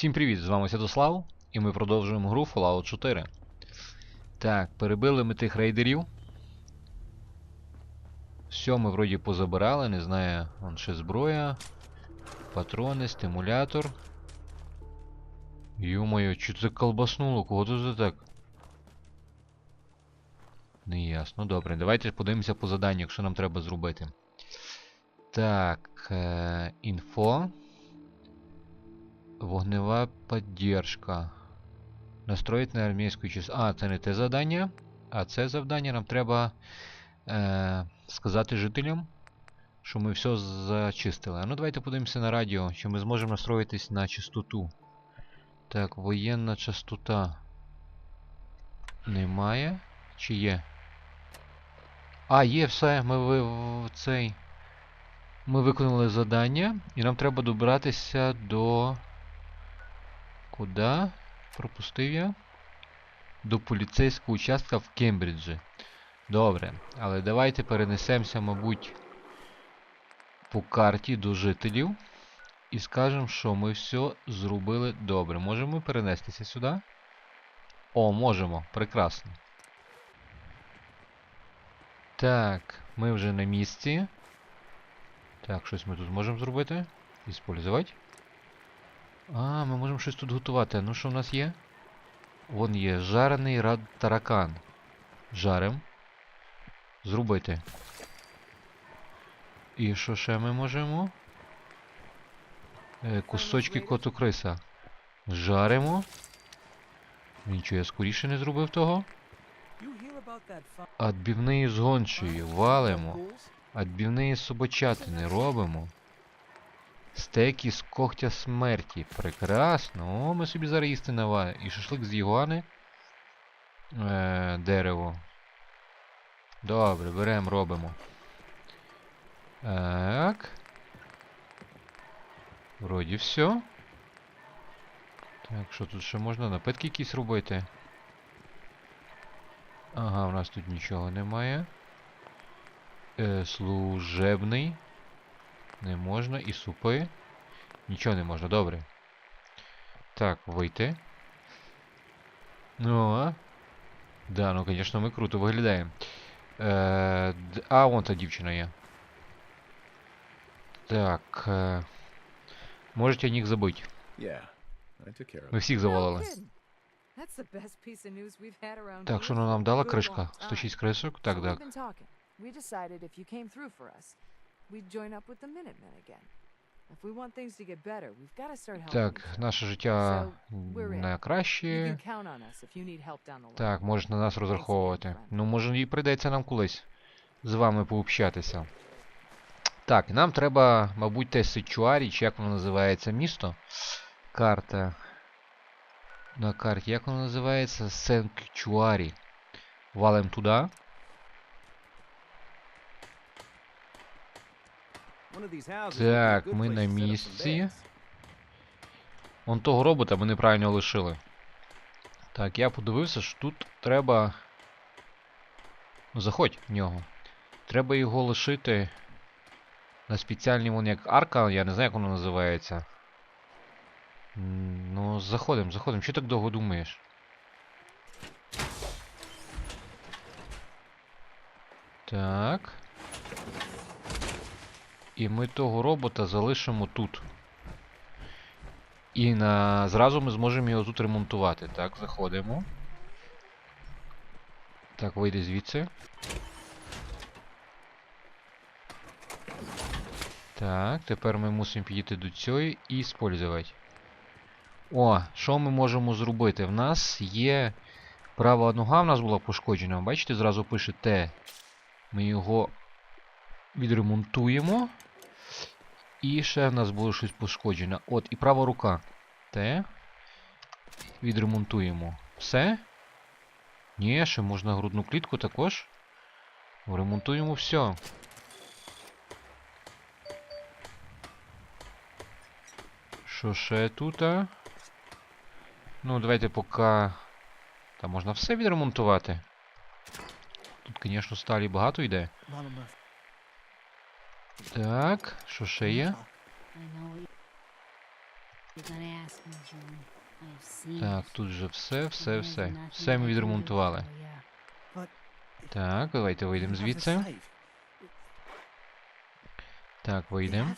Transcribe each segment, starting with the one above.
Всім привіт! З вами Святослав, і ми продовжуємо гру Fallout 4. Так, перебили ми тих рейдерів. Все, ми вроді позабирали, не знаю, вон ще зброя, патрони, стимулятор. Ё-моё, чё це колбаснуло? Кого тут за так? Не ясно. Добре, давайте подивимося по заданню, що нам треба зробити. Так, е, інфо. Вогнева поддержка. Настроїть на армійську частину. А, це не те завдання. А це завдання нам треба е, сказати жителям, що ми все зачистили. Ну давайте подивимося на радіо, що ми зможемо настроїтись на частоту. Так, воєнна частота. Немає. Чи є? А, є все, ми ви, в цей. Ми виконали завдання, і нам треба добратися до. Куда? Пропустив я? До поліцейського участка в Кембриджі. Добре, але давайте перенесемося, мабуть, по карті до жителів. І скажемо, що ми все зробили добре. Можемо перенестися сюди? О, можемо. Прекрасно. Так, ми вже на місці. Так, щось ми тут можемо зробити. Іспользувати. А, ми можемо щось тут готувати. Ну що в нас є? Вон є жарений рад таракан. Жарим. Зробити. І що ще ми можемо? Е, кусочки коту криса. Жаримо. Нічого, я скоріше не зробив того. Отбивний з гончої. Валимо. Отбивні собачатини робимо. Стейки з когтя смерті. Прекрасно. О, ми собі зараз їсти навалимо. І шашлик з ігуани. Е, дерево. Добре, беремо, робимо. Так. Вроді все. Так, що тут ще можна? Напитки якісь робити? Ага, у нас тут нічого немає. Е, служебний. Не можна. І супи. Нічого не можна, добре. Так, вийти. Ну, а? Да, ну, звісно, ми круто виглядаємо. Е, а, вон та дівчина є. Так. Е, можете care of Ми всіх завалили. Так, що нам дала кришка? кришка? 106 106 кришок? Так, так. We'd join up with the Minutemen again. If we want things to get better, we've got to start helping. Так, наше життя не You краще. can count on us if you need help down the line. Так, можеш на нас розраховувати. Ну, може, і прийдеться нам колись з вами пообщатися. Так, нам треба, мабуть, те Сичуарі, чи як воно називається місто. Карта. На карті, як воно називається? Сенкчуарі. Валим туди. Так, ми на місці. Вон того робота ми неправильно лишили. Так, я подивився, що тут треба. Ну, заходь в нього. Треба його лишити на спеціальній вон як арка, я не знаю, як воно називається. Ну, заходимо, заходимо. Що так довго думаєш? Так. І ми того робота залишимо тут. І на... зразу ми зможемо його тут ремонтувати. Так, заходимо. Так, вийди звідси. Так, тепер ми мусимо підійти до цієї і іспользувати. О, що ми можемо зробити? В нас є права нога в нас була пошкоджена. Бачите, зразу пише Т. Ми його відремонтуємо. І ще в нас було щось пошкоджене. От, і права рука. Т. Відремонтуємо. Все? Ні, ще можна грудну клітку також. Ремонтуємо все. Що ще тут? а? Ну, давайте поки. Та можна все відремонтувати. Тут, звісно, сталі багато йде. Так, що ще є? Так, тут же все, все, все. Все ми відремонтували. Так, давайте вийдемо звідси. Так, вийдемо.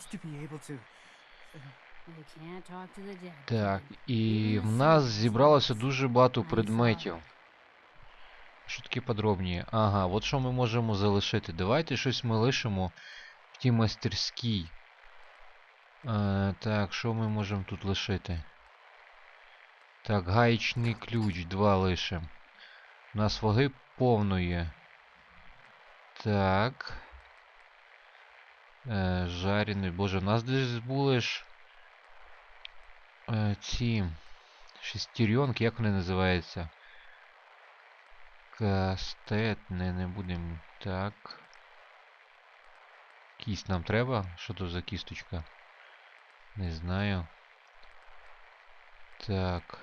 Так, і в нас зібралося дуже багато предметів. Що таке подробніше? Ага, от що ми можемо залишити. Давайте щось ми лишимо в тій майстерській. Е, так, що ми можемо тут лишити? Так, гаєчний ключ, два лишимо. У нас ваги повно є. Так. Е, жарений. Боже, у нас десь були ж. Е, ці шестеренки, як вони називаються? Кастет, не, не будемо. Так. Кість нам треба? Що то за кісточка? Не знаю. Так.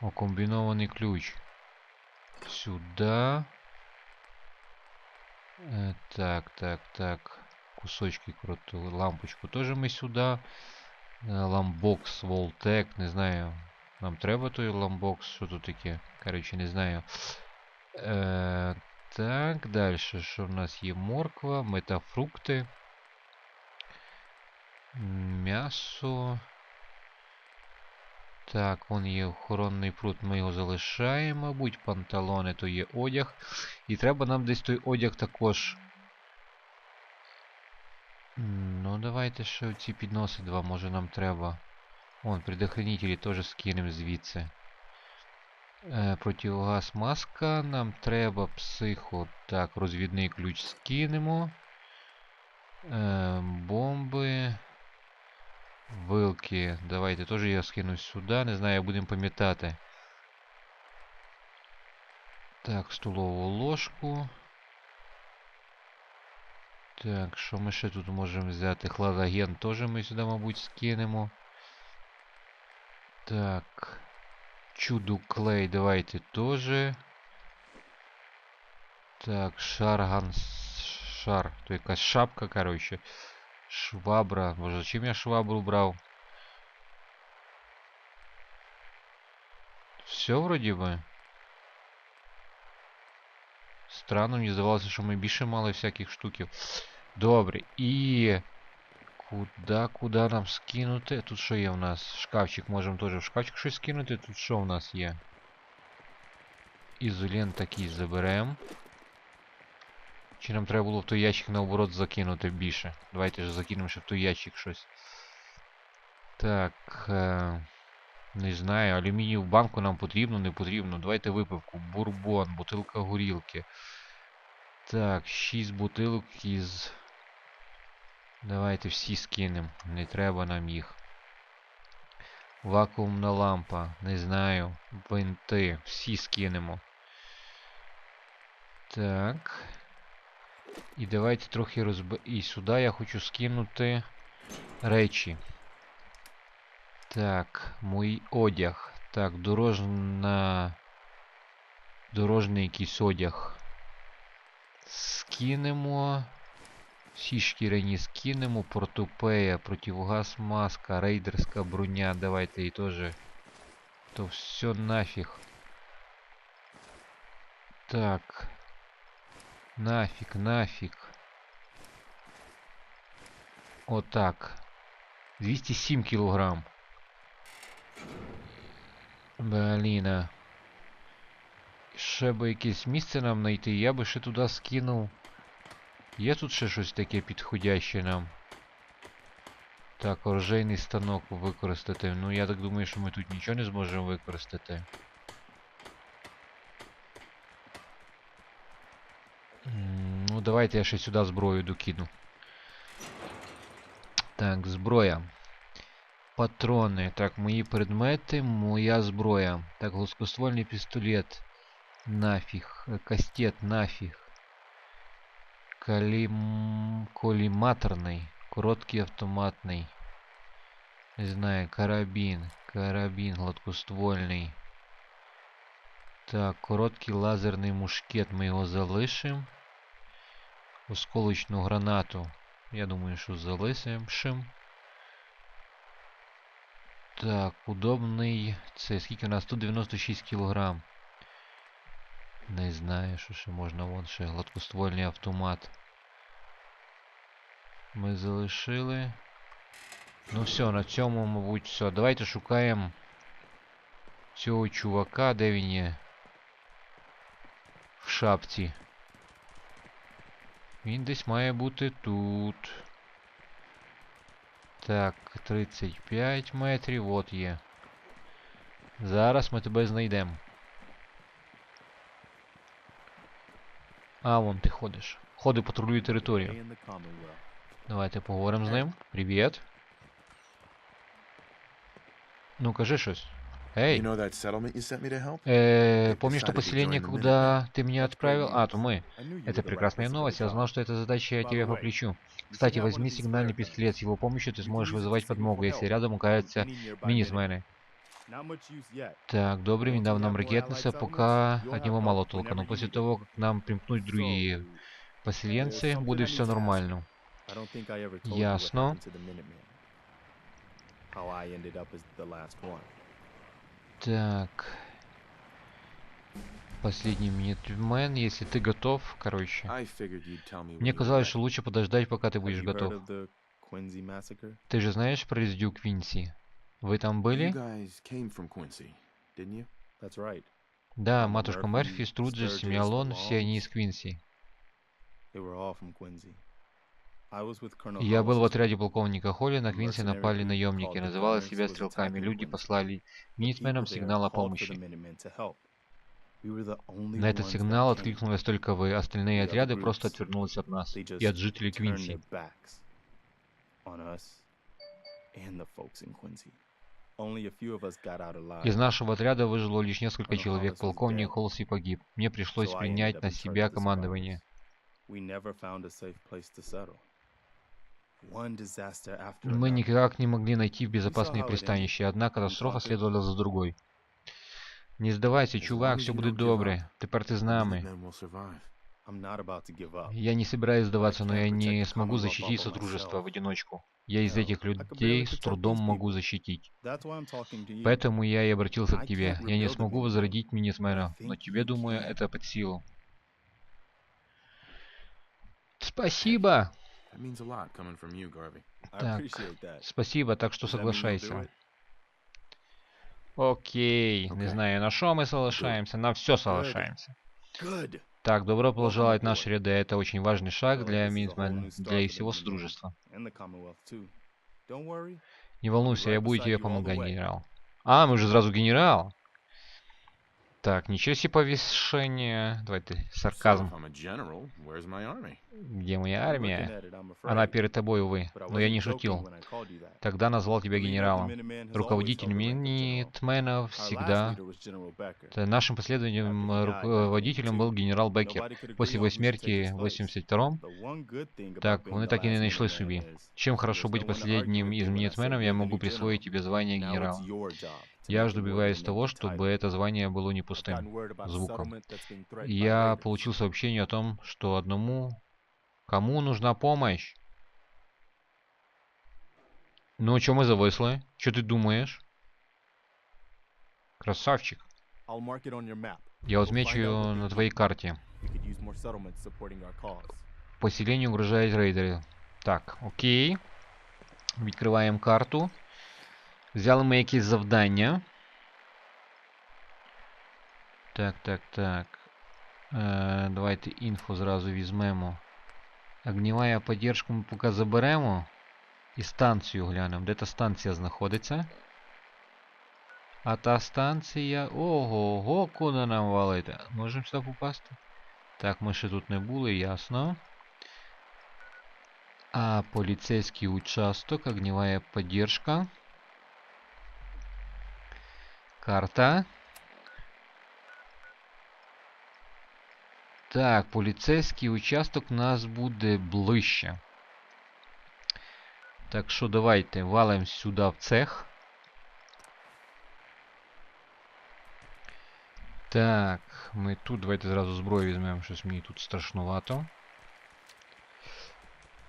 О, комбінований ключ. Сюда. Е, так, так, так. Кусочки круту. Лампочку теж ми сюди. Е, Ламбокс, Волтек, не знаю. Нам треба той ламбокс, що тут таке? Коротше, не знаю. Так, далі. Що в нас є морква, метафрукти. М'ясо. Так, вон є охоронний пруд, ми його залишаємо, мабуть. Панталони, то є одяг. І треба нам десь той одяг також. Ну, давайте ще ці підноси два, може нам треба. Вон, предохранителі теж скинемо звідси. Е, противогаз маска. Нам треба психо. Так, розвідний ключ скинемо. Е, бомби. Вилки. Давайте теж я скину сюди. Не знаю, будемо пам'ятати. Так, столову ложку. Так, що ми ще тут можемо взяти? Хладагент теж ми сюди, мабуть, скинемо. Так. Чуду клей давайте теж. Так, шарган. Шар. То якась шапка, коротше. Швабра. Боже, зачем я швабру брав? Все вроді би. Странно, мені здавалося, що ми більше мали всяких штуків. Добре, і... Куда, куда нам скинути? Тут що є в нас? Шкафчик, можемо теж в шкафчик щось скинути. Тут що в нас є? Ізолент такий заберемо. Чи нам треба було в той ящик наоборот закинути більше? Давайте ж закинемо ще в той ящик щось. Так. Е не знаю, алюмінієву банку нам потрібно, не потрібно. Давайте випивку. Бурбон, бутилка горілки. Так, 6 бутилок із. Давайте всі скинемо. Не треба нам їх. Вакуумна лампа. Не знаю. Винти. Всі скинемо. Так. І давайте трохи розб... І сюди я хочу скинути речі. Так, мій одяг. Так, дорожна... Дорожний якийсь одяг. Скинемо. Всі шкіряні скинемо. Портупея, противогаз маска, рейдерська броня. Давайте її теж. То все нафіг. Так. Нафіг, нафіг. Отак. 207 кілограм. Блін. а. Ще би якесь місце нам знайти, я би ще туди скинув. Є тут ще щось таке підходяще нам. Так, оружейний станок використати. Ну я так думаю, що ми тут нічого не зможемо використати. М, Ну давайте я ще сюди зброю докину. Так, зброя. Патрони. Так, мої предмети, моя зброя. Так, гладкоствольний пістолет. Нафіг. Е, Кастет, нафіг. Калім... Коліматорний. Короткий автоматний. Не знаю, карабін. Карабін гладкоствольний. Так, короткий лазерний мушкет. Ми його залишимо. Осколочну гранату. Я думаю, що залишимо. Так, удобний. Це скільки у нас? Тут 96 кілограм. Не знаю, що ще можна. Вон ще гладкоствольний автомат. Ми залишили. Ну все, на цьому, мабуть, все. Давайте шукаємо цього чувака, де він є. В шапці. Він десь має бути тут. Так, 35 метрів, от є. Зараз ми тебе знайдемо. А, вон ты ходишь, Ходи, патрулюй территорию. Давайте поговорим, з ним. Привіт. Ну, кажи щось. Эй. Э, помнишь то поселение, куда ты меня отправил? А, то мы. Это прекрасная новость. Я знал, что эта задача я тебе по плечу. Кстати, возьми сигнальный пистолет. С его помощью ты сможешь вызывать подмогу, если рядом окажутся минисмены. Так, Добрый недавно нам ракетница, пока от него мало толка. Но после того, как нам примкнут другие поселенцы, будет все нормально. Ясно. Так. Последний минитмен, если ты готов, короче. Мне казалось, что лучше подождать, пока ты будешь готов. Ты же знаешь про резидю Квинси? Вы там были? Да, матушка Мерфи, Струджес, Семиалон, все они из Квинси. Я был в отряде полковника Холли, на Квинси напали наемники, называли себя стрелками, люди послали Минитменам сигнал о помощи. На этот сигнал откликнулись только вы, остальные отряды просто отвернулись от нас и от жителей Квинси. Из нашего отряда выжило лишь несколько человек, полковник Холси погиб. Мне пришлось принять на себя командование. Мы никак не могли найти безопасные пристанища, одна катастрофа следовала за другой. Не сдавайся, чувак, все будет доброе. Тепер ти з. Я не собираюсь сдаваться, но я не смогу защитить сотрудничество в одиночку. Я из этих людей с трудом могу защитить. Поэтому я и обратился к тебе. Я не смогу возродить Минисмена, но тебе, думаю, это под силу. Спасибо! Так, спасибо, так что соглашайся. Окей, не знаю, на что мы соглашаемся, на все соглашаемся. Так, добро пожаловать в наши ряды. Это очень важный шаг для Минтмен, для их всего Содружества. Не волнуйся, я буду тебе помогать, генерал. А, мы уже сразу генерал? Так, ничего себе повешение. Давай ты, сарказм. Где моя армия? Она перед тобой, увы. Но я не шутил. Тогда назвал тебя генералом. Руководитель Минитменов всегда... Э, нашим последовательным э, руководителем был генерал Беккер. После его смерти в 82-м... Так, он ну и так и не нашли суби. Чем хорошо быть последним из Минитменов, я могу присвоить тебе звание генерала. Я же добиваюсь того, чтобы это звание было не пустым звуком. Я получил сообщение о том, что одному... Кому нужна помощь? Ну, что мы завысли? Что ты думаешь? Красавчик. Я отмечу на твоей карте. Поселению угрожают рейдеры. Так, окей. Открываем карту. Взяли ми якісь завдання. Так, так, так. Е, давайте інфо зразу візьмемо. Огнівая поддержка ми поки заберемо. І станцію глянемо. Де та станція знаходиться? А та станція. Ого, ого, куди нам валити? Можемо сюди попасти? Так, ми ще тут не були, ясно. А полицейский участок, огневая поддержка. Карта. Так, поліцейський участок у нас буде ближче. Так що давайте валим сюди в цех. Так, ми тут давайте зразу зброю візьмемо, щось мені тут страшнувато.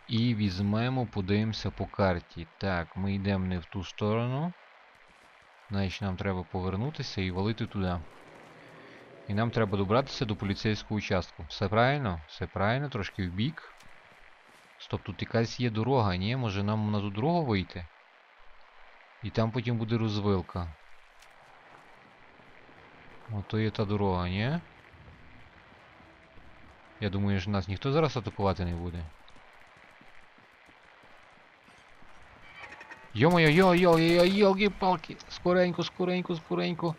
І візьмемо, подивимося по карті. Так, ми йдемо не в ту сторону. Значить, нам треба повернутися і валити туди. І нам треба добратися до поліцейського участку. Все правильно? Все правильно, трошки в бік. Стоп, тут якась є дорога, ні? Може нам на ту дорогу вийти? І там потім буде розвилка. Ото є та дорога, ні? Я думаю, що нас ніхто зараз атакувати не буде. Йо-моє, йо, йо, йо, йолки палки Скоренько, скоренько, скоренько.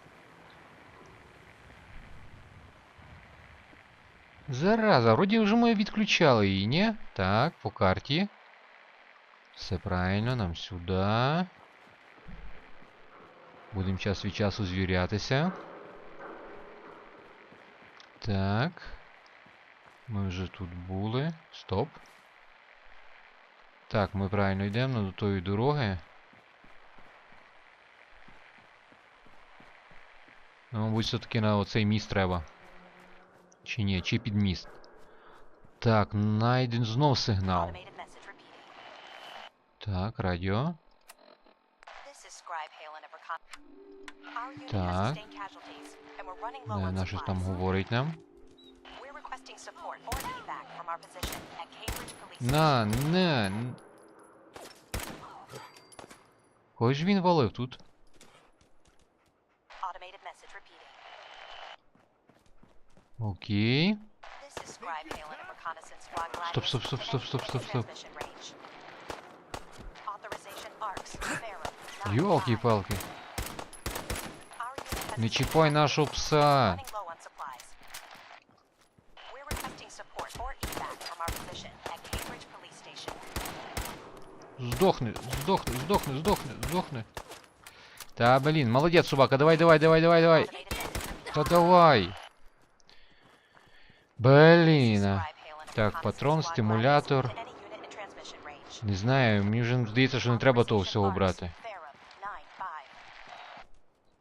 Зараза, вроді вже ми відключали її, ні? Так, по карті. Все правильно, нам сюди. Будемо час від часу звірятися. Так. Ми вже тут були. Стоп. Так, ми правильно йдемо до тої дороги. Ну, мабуть, все-таки на оцей міст треба. Чи ні, чи під міст. Так, найден знов сигнал. Так, радіо. Так. has sustained casualties, and we're running low Е, on На щось там говорить нам. We're requesting н- Кого ж він валив тут? Automated message repeating. Окей. This is Scribe Hale and a reconnaissance squad Стоп, стоп, стоп, стоп, стоп, стоп, стоп. Transmission range. Authorization ARCS, Pharaoh, nine five. Йолки-палки. Our unit has Не sustained чіпай нашого пса. running low on supplies. We're requesting support or evac from our position at Cambridge Police Station. Здохни, здохни, здохни, здохни, здохни. Та, блін, молодець, собака, давай, давай, давай, давай, давай. Automated message Та давай. Блін. а. Scribe Hale and a Так, reconnaissance патрон, squad стимулятор. gliders to any unit in transmission range. Не знаю, мені вже здається, що не треба того всього брати. Pharaoh, nine five.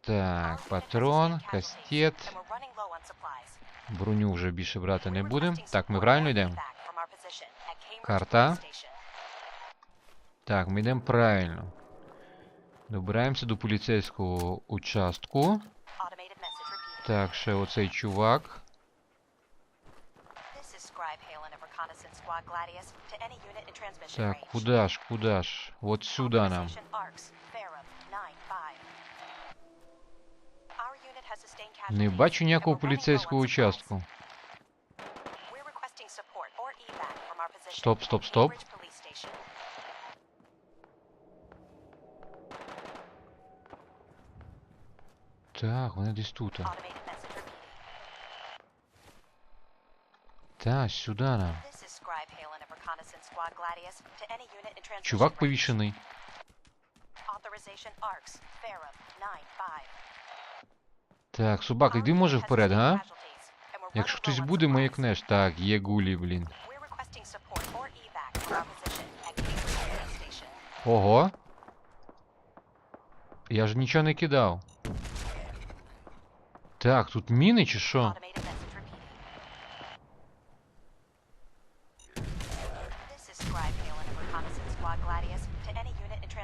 Так, Our unit has патрон, sustained casualties, кастет. and we're running low on supplies. Броню вже більше брати не We're будемо. requesting Так, ми support правильно or йдемо? evac from our position at Cambridge Карта. Так, ми йдемо правильно. Добираємося до поліцейського участку. Так, ще оцей чувак. Так, куда ж, куда ж? От сюди нам. Не бачу ніякого поліцейського участку. Стоп, стоп, стоп. Так, вони десь тут. Так, сюди нам. Чувак повішений. Так, собака, йди може вперед, га? we're Якщо хтось буде, маякнеш. Так, є гулі, блін. Ого. Я ж нічого не кидав. Так, тут міни чи що?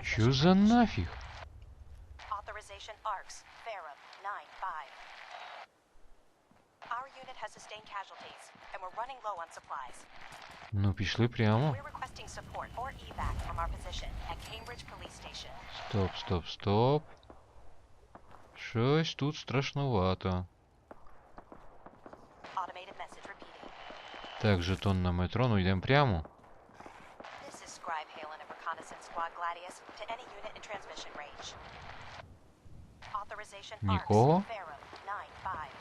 Що за нафіг? Ну, пішли прямо. We're requesting support Щось тут страшнувато. Automated message repeating. Так, жетон на метро, ну йдемо прямо. This is Scribe Hale and a reconnaissance squad Gladius to any unit in transmission range. Authorization ARCS, Нікого. Pharaoh, nine five.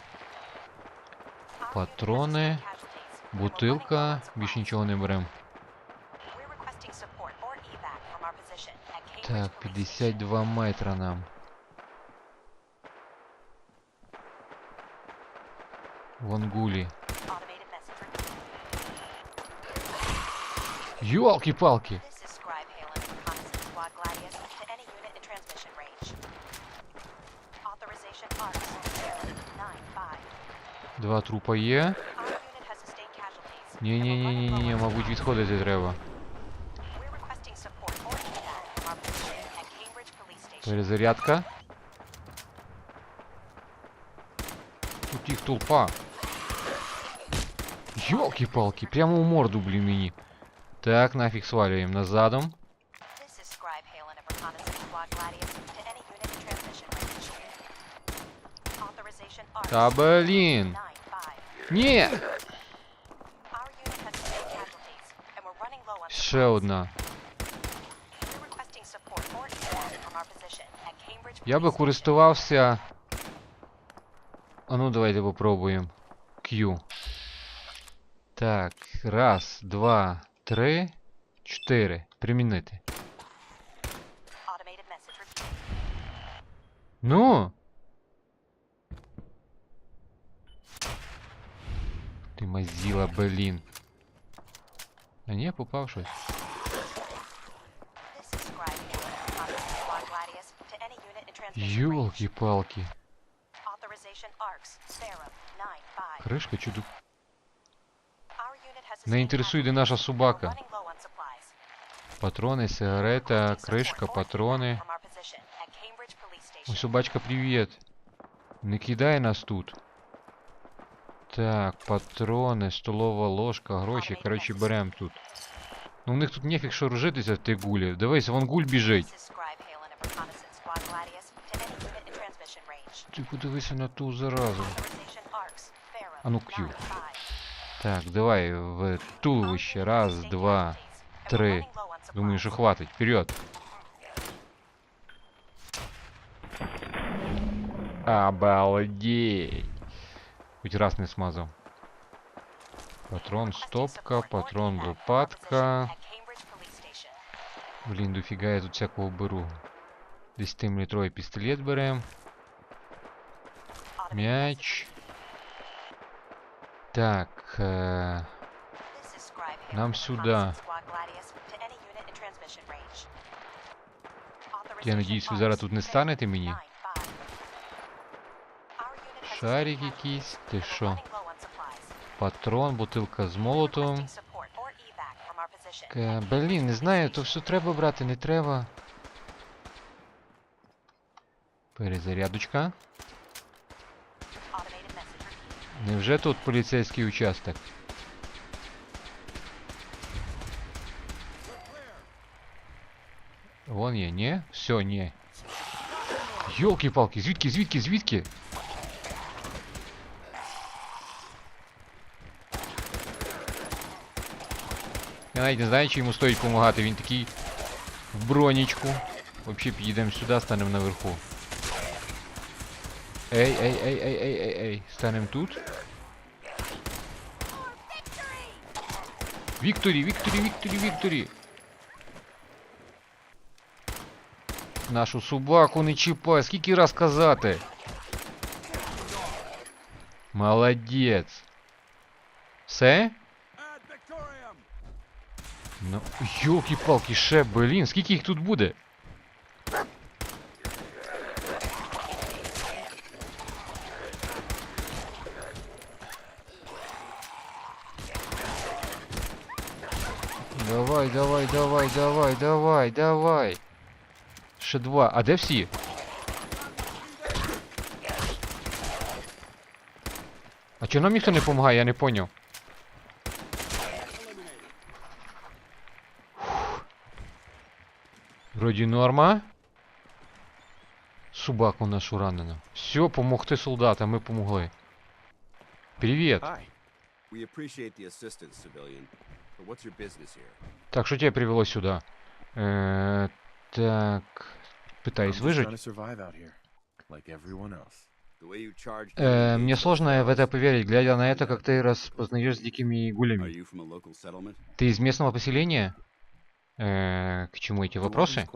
Our unit has Патрони, sustained casualties, and we're running low бутилка, on більше supplies. нічого не беремо. We're requesting support or evac from our position at Cambridge Так, Police 52 метра нам. Вангули. Ёлки-палки. Два трупа є. Ні, ні, ні, ні, ні, ні, мабуть, відходити треба. Перезарядка. Тут їх толпа. Йолки-палки, прямо у морду, блін, мені. Так, нафіг свалюємо назадом. This is Scribe Halen of Reconnaissance Squad Gladius to any unit in transmission range. Authorization ARC. Та блін. 9-5. Ні! Our unit has sustained casualties, and we're running low on Ще supplies. одна. We're requesting support or evac from our position at Cambridge Я би Police Station. користувався. А ну давайте попробуємо. Q. Так, раз, два, три, чотири. Примінити. Automated message received. Ну. Ти мазіла, блін. А ні, попав щось. This is Scribe Halen of Reconnaissance Squad Gladius to any unit in transmission range. Йолки-палки. Authorization ARCS. Serum 9-5. Кришка чуду. Не де casualties, наша собака. Патрони, сигарета, Police Station. Ой, собачка, привіт. Не кидай нас тут. Так, патрони, столова ложка, гроші. Коротше, берем тут. Ну, у них тут нефіг шоржитися в тих гулі. Дивись, вон гуль біжить. Ти подивися на ту заразу. А ну, Q. 9-5. Так, давай в туловище. Раз, Sustained два, casualties, and we're три. running low on Думаю, що supplies. хватить. Вперед. Обалдеть. Хоть раз не смазав. Патрон Requesting стопка, support or патрон evac from our лопатка. position at Cambridge Police Station. Блін, дофіга я тут всякого беру. 10-літровий пістолет берем. Automated Мяч. Unit in transmission range. я надіюсь, ви зараз тут не станете мені. 9-5. Our unit has Шарик якийсь, ти що? Патрон, бутилка з молотом. Блін, не знаю, то все треба брати, не треба. Перезарядочка. Невже тут поліцейський участок? Вон є, ні? Все, ні. Йолки-палки, звідки, звідки, звідки? Я навіть не знаю, чи йому стоїть допомагати, він такий в бронічку. Взагалі підійдемо сюди, станемо наверху. Ей, ей, ей, ей, ей, ей, ей. Станемо тут. Вікторі, Вікторі, Вікторі, Вікторі. Нашу собаку не чіпай, скільки раз казати. Молодець. Все? Ну, йолки-палки, ще, блін, скільки їх тут буде? Давай, давай, давай, давай, давай, давай. Ще два. А де всі? А чого нам ніхто не допомагає, я не поняв. Вроді норма. Собаку нашу ранено. Все, помогти солдатам, ми помогли. Привіт. Hi. We appreciate. Так, что тебя привело сюда? Э -э так, пытаюсь выжить. Э, мне сложно в это поверить, глядя на это, как ты распознаешь с дикими гулями. Ты из местного поселения? Э, к чему эти вопросы?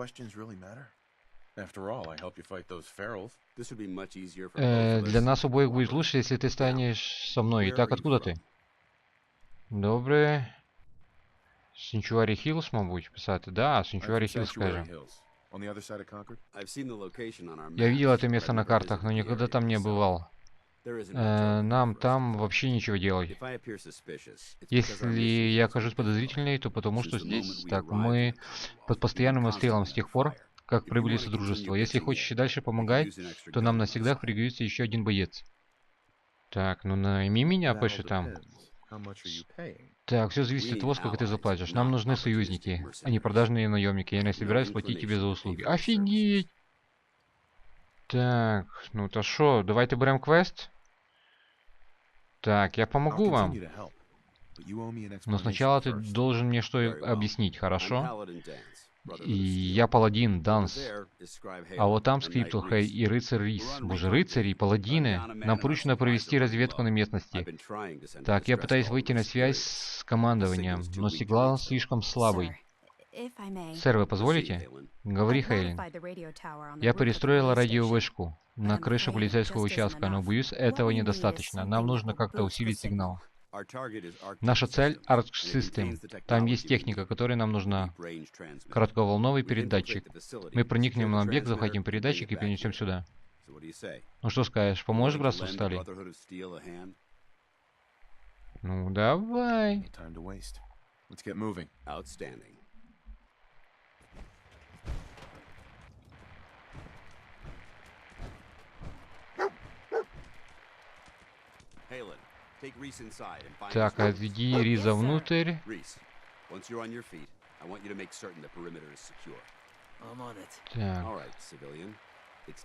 Э, для нас обоих будет лучше, если ты станешь со мной. Итак, откуда ты? Доброе Сенчуарі Хіллс, мабуть, писати. Да, I'm Сенчуарі from Хіллс Sanctuary скажем. Hills, on the other side of Concord. I've seen the location on our Я maps, видел это but место I've на never картах, но visited the никогда area там не myself. бывал. There isn't much Э, over нам there for us. там вообще ничего делать. If I appear suspicious, it's because our Если mission я is кажусь confidential. подозрительной, то потому что Since the moment здесь, we так, arrived мы in Commonwealth, под we've been постоянным обстрелом с тех constantly пор, under fire. как If you прибыли wanna Содружество. continue Если pitching хочешь и in, дальше we could помогать, use an extra то нам gun на on всегда site. пригодится еще один боец. Так, ну найми меня, That all пише там. Так, все зависит от того, сколько ты заплатишь. Нам нужны союзники, а не продажные наемники. Я не собираюсь платить тебе за услуги. Офигеть! Так, ну то шо, давайте берем квест? Так, я помогу вам. Но сначала ты должен мне что объяснить, хорошо? и я паладин Данс. А вот там скрипту Хей и рыцарь Рис. Боже, рыцари и паладины. Нам поручено провести разведку на местности. Так, я пытаюсь выйти на связь с командованием, но сигнал слишком слабый. Сэр, вы позволите? Говори, Хейлин. Я перестроила радиовышку на крыше полицейского участка, но, боюсь, этого недостаточно. Нам нужно как-то усилить сигнал. Наша цель — ARC System. Там есть техника, которая нам нужна. Коротковолновый передатчик. Мы проникнем на объект, захватим передатчик и перенесем сюда. Ну что скажешь, поможешь братству стали? Ну давай.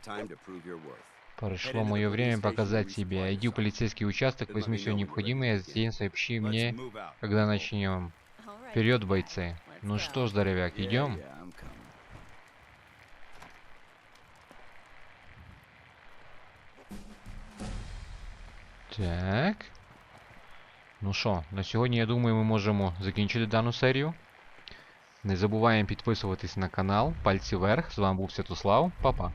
Time to prove your worth. пришло мое время показать себя. Иди в полицейский участок, возьми все необходимое, затем сообщи мне, когда начнем. Вперед, бойцы. Ну что ж, здоровяк, идем? Так. Ну що, на сьогодні, я думаю, ми можемо закінчити дану серію. Не забуваємо підписуватись на канал, пальці вверх. З вами був Святослав. Па-па.